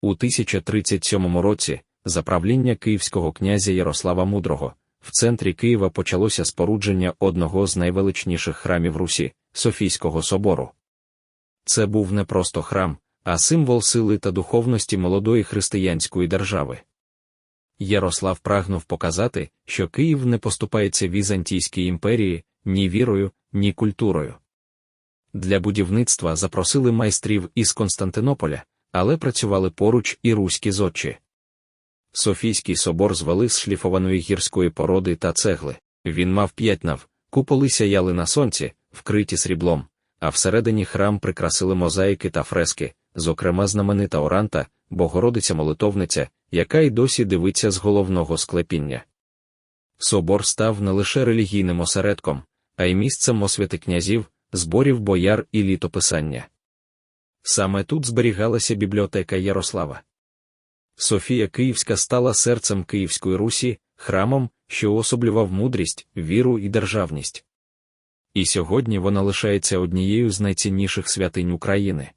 У 1037 році, за правління київського князя Ярослава Мудрого, в центрі Києва почалося спорудження одного з найвеличніших храмів Русі Софійського собору. Це був не просто храм, а символ сили та духовності молодої християнської держави. Ярослав прагнув показати, що Київ не поступається Візантійській імперії ні вірою, ні культурою. Для будівництва запросили майстрів із Константинополя, але працювали поруч і руські зодчі. Софійський собор звели з шліфованої гірської породи та цегли. Він мав п'ять нав, куполи сяяли на сонці, вкриті сріблом, а всередині храм прикрасили мозаїки та фрески, зокрема знаменита Оранта, Богородиця молитовниця, яка й досі дивиться з головного склепіння. Собор став не лише релігійним осередком, а й місцем освяти князів, зборів бояр і літописання. Саме тут зберігалася бібліотека Ярослава. Софія Київська стала серцем Київської Русі, храмом, що особлював мудрість, віру і державність. І сьогодні вона лишається однією з найцінніших святинь України.